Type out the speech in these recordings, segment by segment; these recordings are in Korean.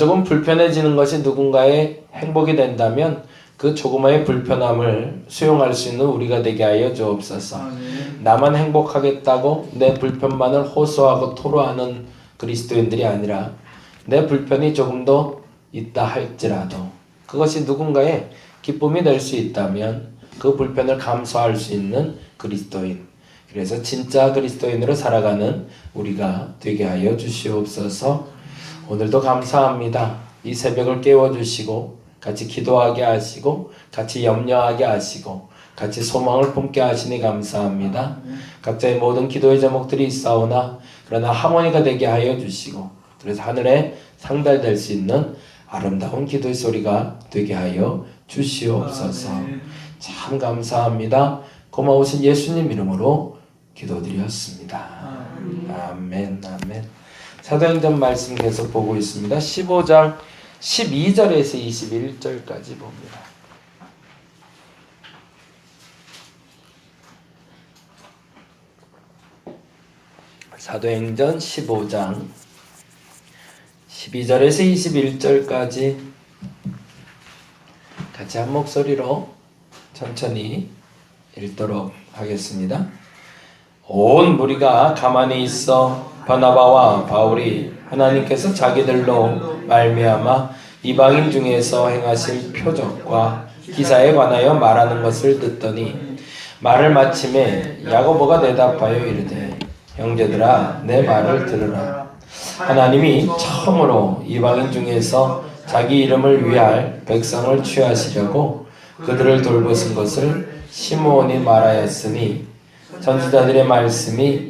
조금 불편해지는 것이 누군가의 행복이 된다면 그 조그마의 불편함을 수용할 수 있는 우리가 되게 하여 주옵소서. 나만 행복하겠다고 내 불편만을 호소하고 토로하는 그리스도인들이 아니라 내 불편이 조금 더 있다 할지라도 그것이 누군가의 기쁨이 될 수 있다면 그 불편을 감수할 수 있는 그리스도인. 그래서 진짜 그리스도인으로 살아가는 우리가 되게 하여 주시옵소서. 오늘도 감사합니다. 이 새벽을 깨워주시고 같이 기도하게 하시고 같이 염려하게 하시고 같이 소망을 품게 하시니 감사합니다. 각자의 모든 기도의 제목들이 있사오나 그러나 하모니가 되게 하여 주시고 그래서 하늘에 상달될 수 있는 아름다운 기도의 소리가 되게 하여 주시옵소서. 참 감사합니다. 고마우신 예수님 이름으로 기도드렸습니다. 아멘, 아멘. 사도행전 말씀 계속 보고 있습니다. 15장 12절에서 21절까지 봅니다. 사도행전 15장 12절에서 21절까지 같이 한 목소리로 천천히 읽도록 하겠습니다. 온 무리가 가만히 있어 바나바와 바울이 하나님께서 자기들로 말미암아 이방인 중에서 행하실 표적과 기사에 관하여 말하는 것을 듣더니 말을 마침에 야고보가 대답하여 이르되 형제들아 내 말을 들으라. 하나님이 처음으로 이방인 중에서 자기 이름을 위할 백성을 취하시려고 그들을 돌보신 것을 시므온이 말하였으니 전지자들의 말씀이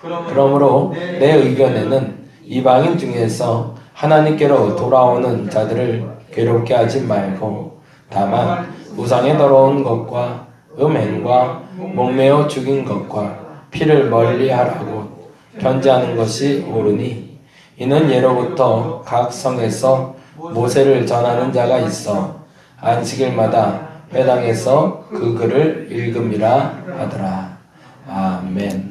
그러므로 내 의견에는 이방인 중에서 하나님께로 돌아오는 자들을 괴롭게 하지 말고 다만 우상에 더러운 것과 음행과 목매어 죽인 것과 피를 멀리하라고 견제하는 것이 옳으니 이는 예로부터 각 성에서 모세를 전하는 자가 있어 안식일마다 회당에서 그 글을 읽음이라 하더라. 아멘.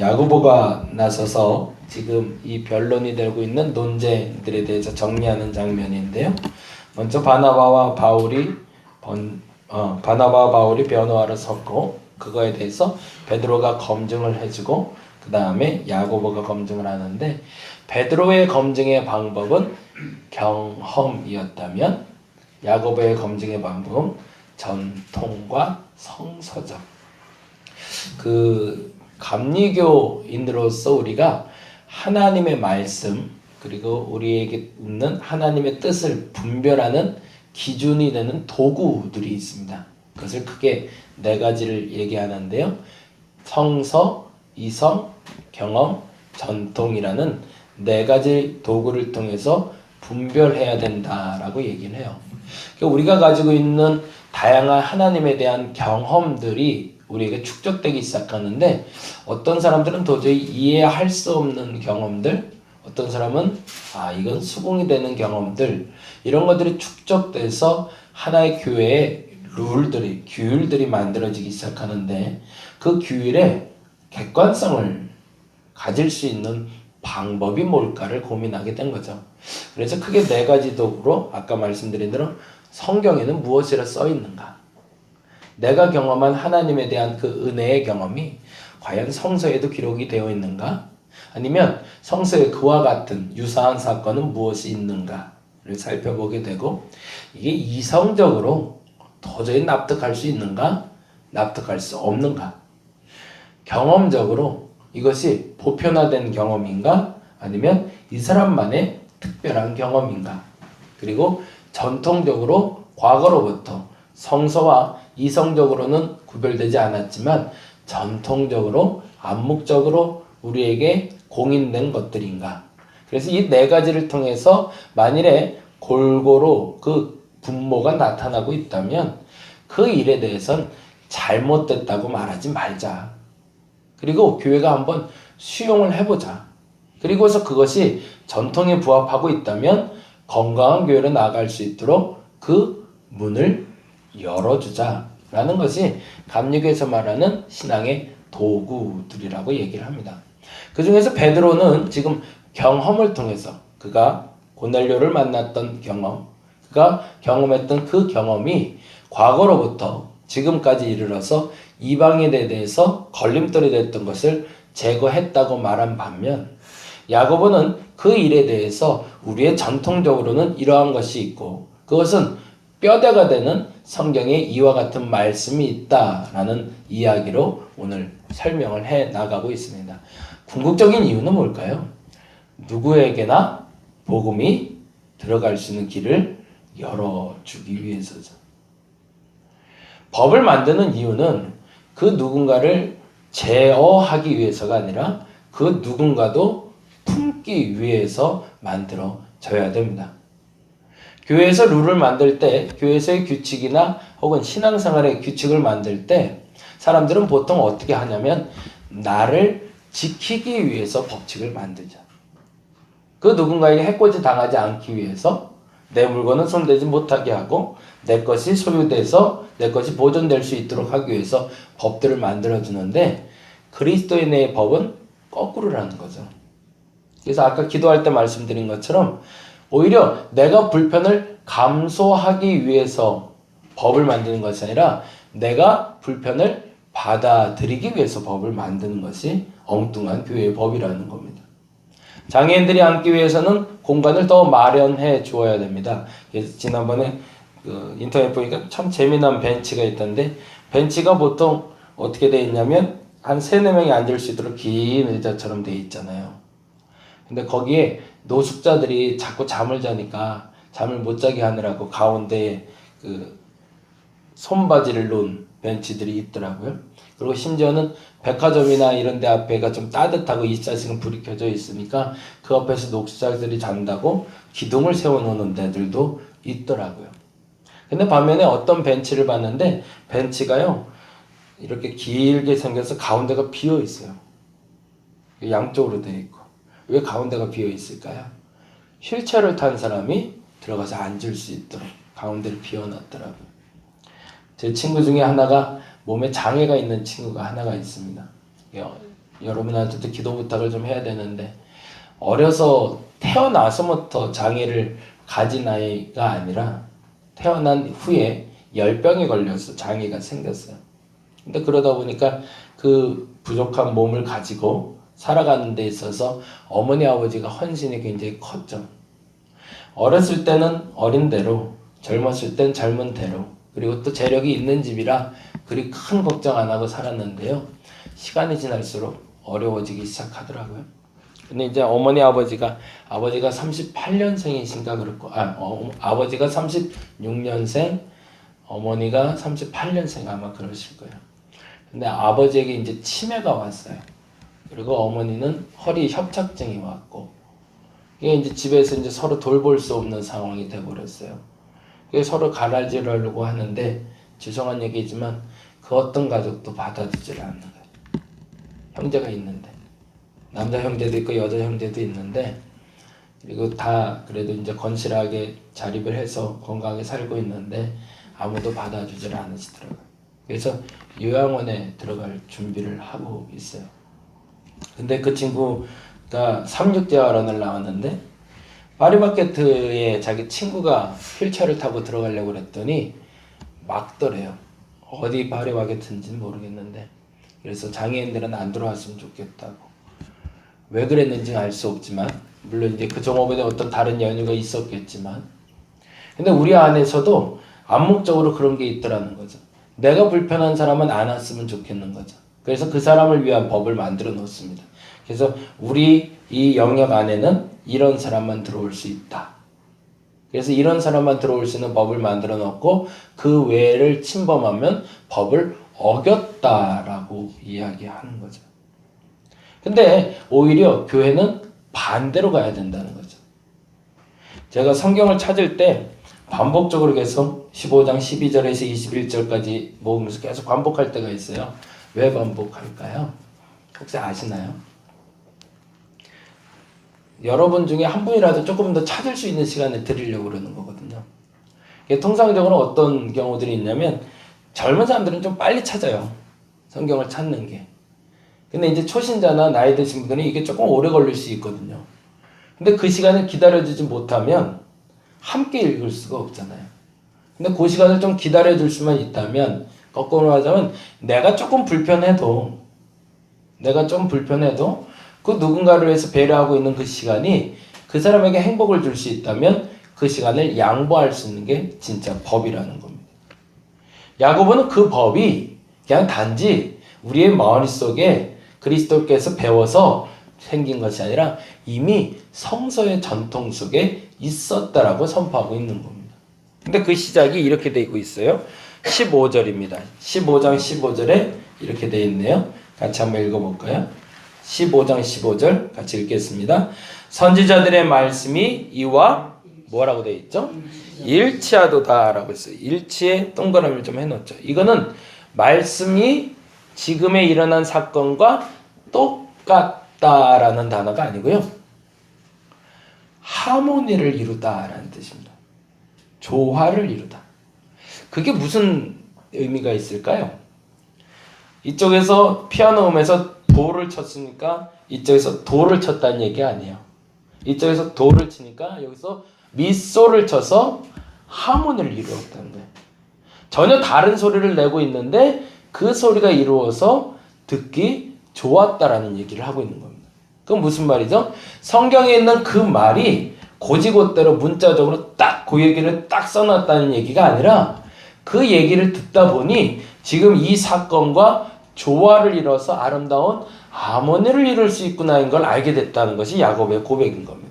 야고보가 나서서 지금 이 변론이 되고 있는 논쟁들에 대해서 정리하는 장면인데요. 먼저 바나바와 바울이 번, 어, 바나바와 바울이 변호하러 섰고 그거에 대해서 베드로가 검증을 해주고 그 다음에 야고보가 검증을 하는데 베드로의 검증의 방법은 경험이었다면 야고보의 검증의 방법은 전통과 성서적. 그 감리교인으로서 우리가 하나님의 말씀 그리고 우리에게 있는 하나님의 뜻을 분별하는 기준이 되는 도구들이 있습니다. 그것을 크게 네 가지를 얘기하는데요. 성서, 이성, 경험, 전통이라는 네 가지 도구를 통해서 분별해야 된다라고 얘기를 해요. 그러니까 우리가 가지고 있는 다양한 하나님에 대한 경험들이 우리에게 축적되기 시작하는데 어떤 사람들은 도저히 이해할 수 없는 경험들, 어떤 사람은 아 이건 수긍이 되는 경험들 이런 것들이 축적돼서 하나의 교회의 룰들이 규율들이 만들어지기 시작하는데 그 규율에 객관성을 가질 수 있는 방법이 뭘까를 고민하게 된 거죠. 그래서 크게 네 가지 도구로 아까 말씀드린 대로 성경에는 무엇이라 써 있는가? 내가 경험한 하나님에 대한 그 은혜의 경험이 과연 성서에도 기록이 되어 있는가? 아니면 성서에 그와 같은 유사한 사건은 무엇이 있는가를 살펴보게 되고 이게 이성적으로 도저히 납득할 수 있는가? 납득할 수 없는가? 경험적으로 이것이 보편화된 경험인가? 아니면 이 사람만의 특별한 경험인가? 그리고 전통적으로 과거로부터 성서와 이성적으로는 구별되지 않았지만 전통적으로 암묵적으로 우리에게 공인된 것들인가. 그래서 이 네 가지를 통해서 만일에 골고루 그 분모가 나타나고 있다면 그 일에 대해선 잘못됐다고 말하지 말자. 그리고 교회가 한번 수용을 해보자. 그리고서 그것이 전통에 부합하고 있다면 건강한 교회로 나아갈 수 있도록 그 문을 열어주자 라는 것이 감리교에서 말하는 신앙의 도구들이라고 얘기를 합니다. 그 중에서 베드로는 지금 경험을 통해서 그가 고넬료를 만났던 경험, 그가 경험했던 그 경험이 과거로부터 지금까지 이르러서 이방인에 대해서 걸림돌이 됐던 것을 제거했다고 말한 반면 야고보는 그 일에 대해서 우리의 전통적으로는 이러한 것이 있고 그것은 뼈대가 되는 성경에 이와 같은 말씀이 있다라는 이야기로 오늘 설명을 해 나가고 있습니다. 궁극적인 이유는 뭘까요? 누구에게나 복음이 들어갈 수 있는 길을 열어주기 위해서죠. 법을 만드는 이유는 그 누군가를 제어하기 위해서가 아니라 그 누군가도 품기 위해서 만들어져야 됩니다. 교회에서 룰을 만들 때, 교회에서의 규칙이나 혹은 신앙생활의 규칙을 만들 때 사람들은 보통 어떻게 하냐면 나를 지키기 위해서 법칙을 만들죠. 그 누군가에게 해코지 당하지 않기 위해서 내 물건은 손대지 못하게 하고 내 것이 소유돼서 내 것이 보존될 수 있도록 하기 위해서 법들을 만들어 주는데 그리스도인의 법은 거꾸로라는 거죠. 그래서 아까 기도할 때 말씀드린 것처럼 오히려 내가 불편을 감소하기 위해서 법을 만드는 것이 아니라 내가 불편을 받아들이기 위해서 법을 만드는 것이 엉뚱한 교회의 법이라는 겁니다. 장애인들이 앉기 위해서는 공간을 더 마련해 주어야 됩니다. 지난번에 그 인터넷 보니까 참 재미난 벤치가 있던데 벤치가 보통 어떻게 돼 있냐면 한 세네 명이 앉을 수 있도록 긴 의자처럼 돼 있잖아요. 근데 거기에 노숙자들이 자꾸 잠을 자니까 잠을 못 자게 하느라고 가운데 그 손바지를 놓은 벤치들이 있더라고요. 그리고 심지어는 백화점이나 이런 데 앞에가 좀 따뜻하고 이자식은 불이 켜져 있으니까 그 앞에서 녹수자들이 잔다고 기둥을 세워 놓는 데들도 있더라고요. 근데 반면에 어떤 벤치를 봤는데 벤치가요 이렇게 길게 생겨서 가운데가 비어 있어요. 양쪽으로 되어 있고 왜 가운데가 비어 있을까요? 휠체어를 탄 사람이 들어가서 앉을 수 있도록 가운데를 비워놨더라고요. 제 친구 중에 하나가 몸에 장애가 있는 친구가 하나가 있습니다. 여, 여러분한테도 기도 부탁을 좀 해야 되는데 어려서 태어나서부터 장애를 가진 아이가 아니라 태어난 후에 열병에 걸려서 장애가 생겼어요. 근데 그러다 보니까 그 부족한 몸을 가지고 살아가는 데 있어서 어머니 아버지가 헌신이 굉장히 컸죠. 어렸을 때는 어린 대로, 젊었을 땐 젊은 대로, 그리고 또 재력이 있는 집이라 그리 큰 걱정 안 하고 살았는데요. 시간이 지날수록 어려워지기 시작하더라고요. 근데 이제 어머니 아버지가 아버지가 38년생이신가 그렇고 아 어, 아버지가 36년생 어머니가 38년생 아마 그러실 거예요. 근데 아버지에게 이제 치매가 왔어요. 그리고 어머니는 허리 협착증이 왔고 이게 이제 집에서 이제 서로 돌볼 수 없는 상황이 돼 버렸어요. 서로 갈라지려고 하는데 죄송한 얘기지만 그 어떤 가족도 받아주질 않는 거예요. 형제가 있는데 남자 형제도 있고 여자 형제도 있는데 그리고 다 그래도 이제 건실하게 자립을 해서 건강하게 살고 있는데 아무도 받아주질 않으시더라고요. 그래서 요양원에 들어갈 준비를 하고 있어요. 근데 그 친구가 삼육대학원을 나왔는데 파리마케트에 자기 친구가 휠체어를 타고 들어가려고 그랬더니 막더래요. 어디 파리마케트인지는 모르겠는데 그래서 장애인들은 안 들어왔으면 좋겠다고 왜 그랬는지 알수 없지만 물론 이제 그 종업원에 어떤 다른 연유가 있었겠지만 근데 우리 안에서도 암묵적으로 그런 게 있더라는 거죠. 내가 불편한 사람은 안 왔으면 좋겠는 거죠. 그래서 그 사람을 위한 법을 만들어 놓습니다. 그래서 우리 이 영역 안에는 이런 사람만 들어올 수 있다. 그래서 이런 사람만 들어올 수 있는 법을 만들어 놓고 그 외를 침범하면 법을 어겼다라고 이야기하는 거죠. 근데 오히려 교회는 반대로 가야 된다는 거죠. 제가 성경을 찾을 때 반복적으로 계속 15장 12절에서 21절까지 모으면서 계속 반복할 때가 있어요. 왜 반복할까요? 혹시 아시나요? 여러분 중에 한 분이라도 조금 더 찾을 수 있는 시간을 드리려고 그러는 거거든요. 통상적으로 어떤 경우들이 있냐면 젊은 사람들은 좀 빨리 찾아요. 성경을 찾는 게. 근데 이제 초신자나 나이 드신 분들은 이게 조금 오래 걸릴 수 있거든요. 근데 그 시간을 기다려주지 못하면 함께 읽을 수가 없잖아요. 근데 그 시간을 좀 기다려줄 수만 있다면 거꾸로 말하자면 내가 조금 불편해도 내가 좀 불편해도 그 누군가를 위해서 배려하고 있는 그 시간이 그 사람에게 행복을 줄 수 있다면 그 시간을 양보할 수 있는 게 진짜 법이라는 겁니다. 야고보는 그 법이 그냥 단지 우리의 머릿속에 그리스도께서 배워서 생긴 것이 아니라 이미 성서의 전통 속에 있었다라고 선포하고 있는 겁니다. 근데 그 시작이 이렇게 되고 있어요. 15절입니다. 15장 15절에 이렇게 되어 있네요. 같이 한번 읽어볼까요? 15장 15절 같이 읽겠습니다. 선지자들의 말씀이 이와 뭐라고 되어 있죠? 일치하도다라고 했어요. 일치에 동그라미를 좀 해놓죠. 이거는 말씀이 지금에 일어난 사건과 똑같다라는 단어가 아니고요. 하모니를 이루다라는 뜻입니다. 조화를 이루다. 그게 무슨 의미가 있을까요? 이쪽에서 피아노 음에서 도를 쳤으니까 이쪽에서 도를 쳤다는 얘기 아니에요. 이쪽에서 도를 치니까 여기서 미소를 쳐서 하모니를 이루었다는 거예요. 전혀 다른 소리를 내고 있는데 그 소리가 이루어서 듣기 좋았다라는 얘기를 하고 있는 겁니다. 그건 무슨 말이죠? 성경에 있는 그 말이 고지고대로 문자적으로 딱 그 얘기를 딱 써놨다는 얘기가 아니라 그 얘기를 듣다 보니 지금 이 사건과 조화를 이뤄서 아름다운 하모니를 이룰 수 있구나인 걸 알게 됐다는 것이 야곱의 고백인 겁니다.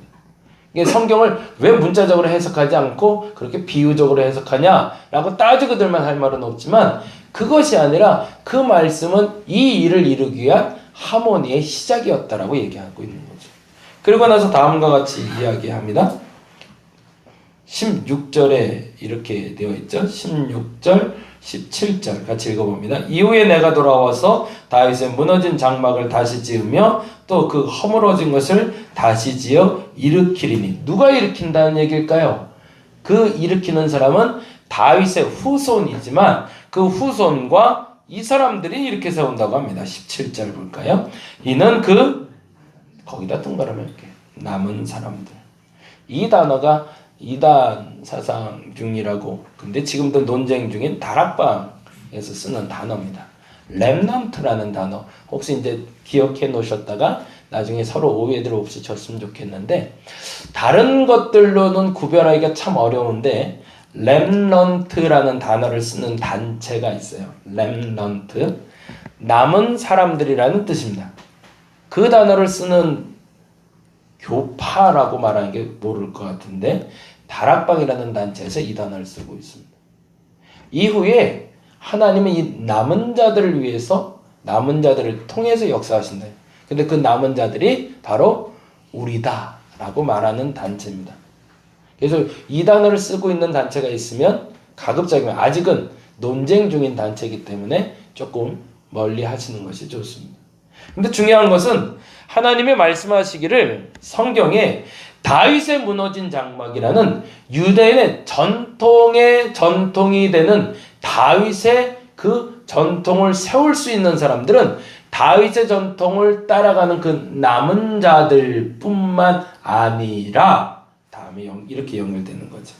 이게 성경을 왜 문자적으로 해석하지 않고 그렇게 비유적으로 해석하냐라고 따지고들만 할 말은 없지만 그것이 아니라 그 말씀은 이 일을 이루기 위한 하모니의 시작이었다라고 얘기하고 있는 거죠. 그리고 나서 다음과 같이 이야기합니다. 16절에 이렇게 되어 있죠. 16절, 17절 같이 읽어봅니다. 이후에 내가 돌아와서 다윗의 무너진 장막을 다시 지으며 또 그 허물어진 것을 다시 지어 일으키리니 누가 일으킨다는 얘기일까요? 그 일으키는 사람은 다윗의 후손이지만 그 후손과 이 사람들이 이렇게 세운다고 합니다. 17절 볼까요? 이는 그 거기다 동그라미 이렇게 남은 사람들. 이 단어가 이단 사상 중이라고 근데 지금도 논쟁 중인 다락방에서 쓰는 단어입니다. 렘넌트라는 단어 혹시 이제 기억해 놓으셨다가 나중에 서로 오해들 없이 쳤으면 좋겠는데 다른 것들로는 구별하기가 참 어려운데 렘넌트라는 단어를 쓰는 단체가 있어요. 렘넌트 남은 사람들이라는 뜻입니다. 그 단어를 쓰는 교파라고 말하는 게 모를 것 같은데 다락방이라는 단체에서 이 단어를 쓰고 있습니다. 이후에 하나님은 이 남은 자들을 위해서 남은 자들을 통해서 역사하신다. 근데 그 남은 자들이 바로 우리다라고 말하는 단체입니다. 그래서 이 단어를 쓰고 있는 단체가 있으면 가급적이면 아직은 논쟁 중인 단체이기 때문에 조금 멀리 하시는 것이 좋습니다. 근데 중요한 것은 하나님의 말씀하시기를 성경에 다윗의 무너진 장막이라는 유대인의 전통의 전통이 되는 다윗의 그 전통을 세울 수 있는 사람들은 다윗의 전통을 따라가는 그 남은 자들뿐만 아니라 다음에 이렇게 연결되는 거죠.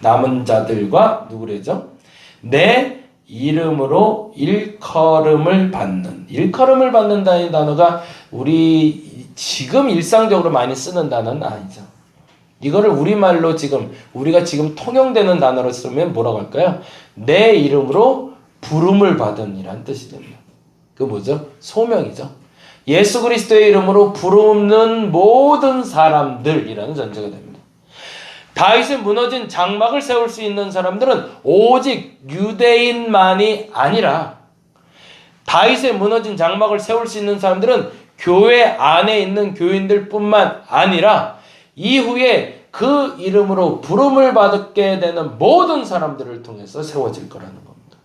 남은 자들과 누구래죠? 내 이름으로 일컬음을 받는 일컬음을 받는다는 단어가 우리 지금 일상적으로 많이 쓰는 단어는 아니죠. 이거를 우리말로 지금 우리가 지금 통용되는 단어로 쓰면 뭐라고 할까요? 내 이름으로 부름을 받은 이란 뜻이 됩니다. 그 뭐죠? 소명이죠. 예수 그리스도의 이름으로 부르는 모든 사람들이라는 전제가 됩니다. 다윗의 무너진 장막을 세울 수 있는 사람들은 오직 유대인만이 아니라 다윗의 무너진 장막을 세울 수 있는 사람들은 교회 안에 있는 교인들뿐만 아니라 이후에 그 이름으로 부름을 받게 되는 모든 사람들을 통해서 세워질 거라는 겁니다.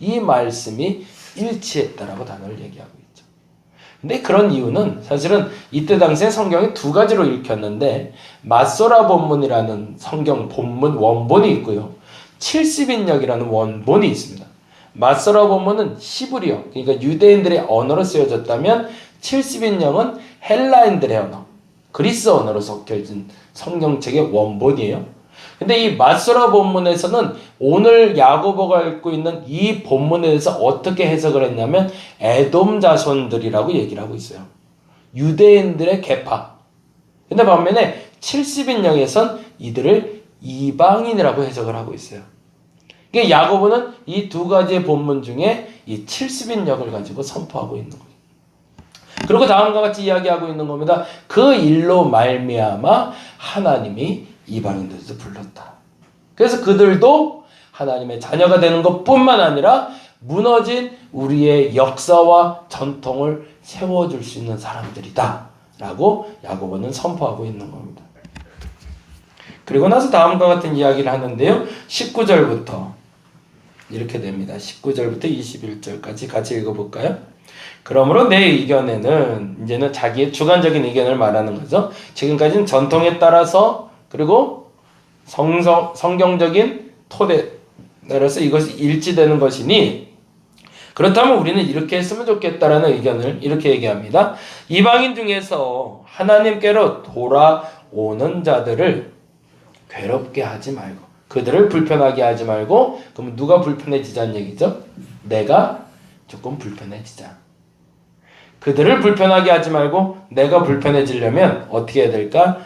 이 말씀이 일치했다라고 단어를 얘기하고 있죠. 근데 그런 이유는 사실은 이때 당시에 성경이 두 가지로 읽혔는데 마소라 본문이라는 성경 본문 원본이 있고요. 70인역이라는 원본이 있습니다. 마소라 본문은 시브리어, 그러니까 유대인들의 언어로 쓰여졌다면 70인역은 헬라인들의 언어, 그리스 언어로 섞여진 성경책의 원본이에요. 근데 이 마소라 본문에서는 오늘 야고보가 읽고 있는 이 본문에 대해서 어떻게 해석을 했냐면 에돔 자손들이라고 얘기를 하고 있어요. 유대인들의 계파. 근데 반면에 70인역에선 이들을 이방인이라고 해석을 하고 있어요. 이게 야고보는 이 두 가지의 본문 중에 이 70인역을 가지고 선포하고 있는 거예요. 그리고 다음과 같이 이야기하고 있는 겁니다. 그 일로 말미암아 하나님이 이방인들도 불렀다. 그래서 그들도 하나님의 자녀가 되는 것뿐만 아니라 무너진 우리의 역사와 전통을 세워줄 수 있는 사람들이다. 라고 야고보는 선포하고 있는 겁니다. 그리고 나서 다음과 같은 이야기를 하는데요. 19절부터 이렇게 됩니다. 19절부터 21절까지 같이 읽어볼까요? 그러므로 내 의견에는 이제는 자기의 주관적인 의견을 말하는 거죠. 지금까지는 전통에 따라서 그리고 성성, 성경적인 토대 따라서 이것이 일치되는 것이니 그렇다면 우리는 이렇게 했으면 좋겠다라는 의견을 이렇게 얘기합니다. 이방인 중에서 하나님께로 돌아오는 자들을 괴롭게 하지 말고 그들을 불편하게 하지 말고 그럼 누가 불편해지자는 얘기죠? 내가 조금 불편해지자. 그들을 불편하게 하지 말고 내가 불편해지려면 어떻게 해야 될까?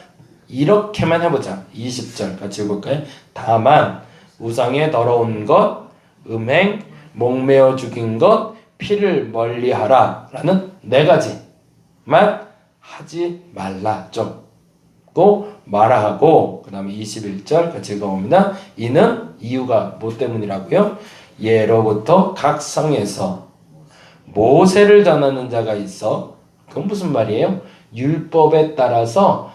이렇게만 해보자. 20절 같이 읽을까요? 다만 우상에 더러운 것, 음행, 목매어 죽인 것, 피를 멀리하라 라는 네 가지만 하지 말라 좀고 말하고 그 다음에 21절 같이 읽어봅니다. 이는 이유가 뭐 때문이라고요? 예로부터 각 성에서 모세를 전하는 자가 있어 그건 무슨 말이에요? 율법에 따라서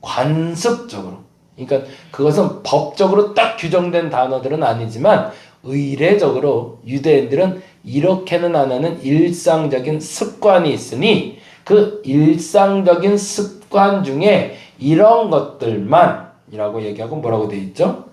관습적으로 그러니까 그것은 법적으로 딱 규정된 단어들은 아니지만 의례적으로 유대인들은 이렇게는 안 하는 일상적인 습관이 있으니 그 일상적인 습관 중에 이런 것들만이라고 얘기하고 뭐라고 돼 있죠?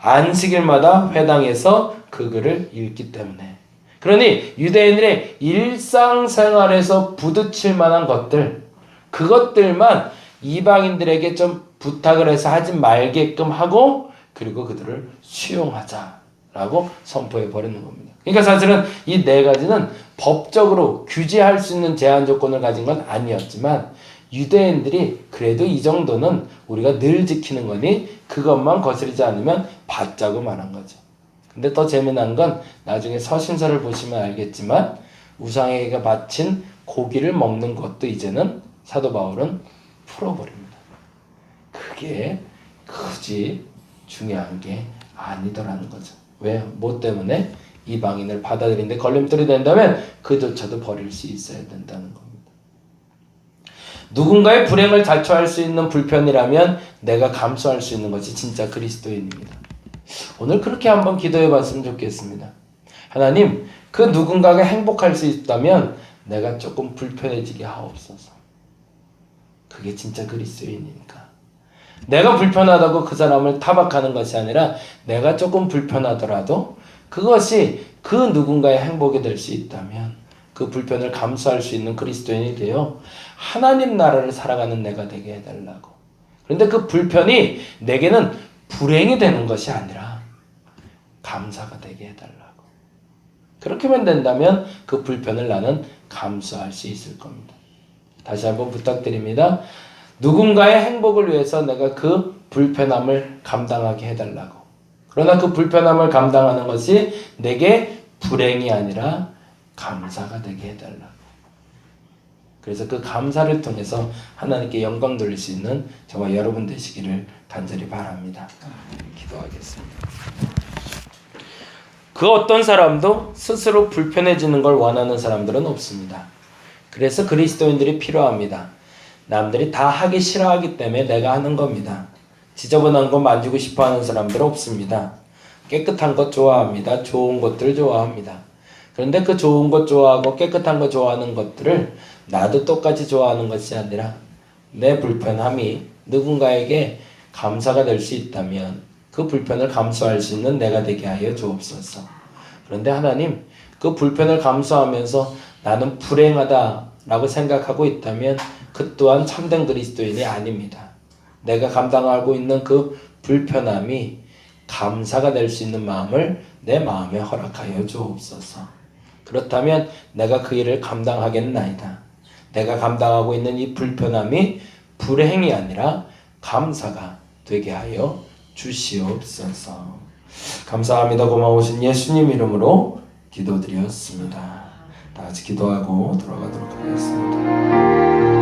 안식일마다 회당에서 그 글을 읽기 때문에 그러니 유대인들의 일상생활에서 부딪힐 만한 것들 그것들만 이방인들에게 좀 부탁을 해서 하지 말게끔 하고 그리고 그들을 수용하자라고 선포해 버리는 겁니다. 그러니까 사실은 이 네 가지는 법적으로 규제할 수 있는 제한 조건을 가진 건 아니었지만 유대인들이 그래도 이 정도는 우리가 늘 지키는 거니 그것만 거스르지 않으면 받자고 말한 거죠. 근데 더 재미난 건 나중에 서신서를 보시면 알겠지만 우상에게 바친 고기를 먹는 것도 이제는 사도 바울은 풀어버립니다. 그게 굳이 중요한 게 아니더라는 거죠. 왜? 뭐 때문에 이방인을 받아들이는데 걸림돌이 된다면 그조차도 버릴 수 있어야 된다는 겁니다. 누군가의 불행을 자초할 수 있는 불편이라면 내가 감수할 수 있는 것이 진짜 그리스도인입니다. 오늘 그렇게 한번 기도해 봤으면 좋겠습니다. 하나님, 그 누군가가 행복할 수 있다면 내가 조금 불편해지게 하옵소서. 그게 진짜 그리스도인이니까. 내가 불편하다고 그 사람을 타박하는 것이 아니라 내가 조금 불편하더라도 그것이 그 누군가의 행복이 될 수 있다면 그 불편을 감수할 수 있는 그리스도인이 되어 하나님 나라를 살아가는 내가 되게 해달라고. 그런데 그 불편이 내게는 불행이 되는 것이 아니라 감사가 되게 해달라고. 그렇게만 된다면 그 불편을 나는 감수할 수 있을 겁니다. 다시 한번 부탁드립니다. 누군가의 행복을 위해서 내가 그 불편함을 감당하게 해달라고. 그러나 그 불편함을 감당하는 것이 내게 불행이 아니라 감사가 되게 해달라고. 그래서 그 감사를 통해서 하나님께 영광 돌릴 수 있는 저와 여러분 되시기를 간절히 바랍니다. 기도하겠습니다. 그 어떤 사람도 스스로 불편해지는 걸 원하는 사람들은 없습니다. 그래서 그리스도인들이 필요합니다. 남들이 다 하기 싫어하기 때문에 내가 하는 겁니다. 지저분한 거 만지고 싶어 하는 사람들은 없습니다. 깨끗한 것 좋아합니다. 좋은 것들 좋아합니다. 그런데 그 좋은 것 좋아하고 깨끗한 거 좋아하는 것들을 나도 똑같이 좋아하는 것이 아니라 내 불편함이 누군가에게 감사가 될 수 있다면 그 불편을 감수할 수 있는 내가 되게 하여 주옵소서. 그런데 하나님 그 불편을 감수하면서 나는 불행하다라고 생각하고 있다면 그 또한 참된 그리스도인이 아닙니다. 내가 감당하고 있는 그 불편함이 감사가 될 수 있는 마음을 내 마음에 허락하여 주옵소서. 그렇다면 내가 그 일을 감당하겠나이다. 내가 감당하고 있는 이 불편함이 불행이 아니라 감사가 되게 하여 주시옵소서. 감사합니다. 고마우신 예수님 이름으로 기도드렸습니다. 다 같이 기도하고 돌아가도록 하겠습니다.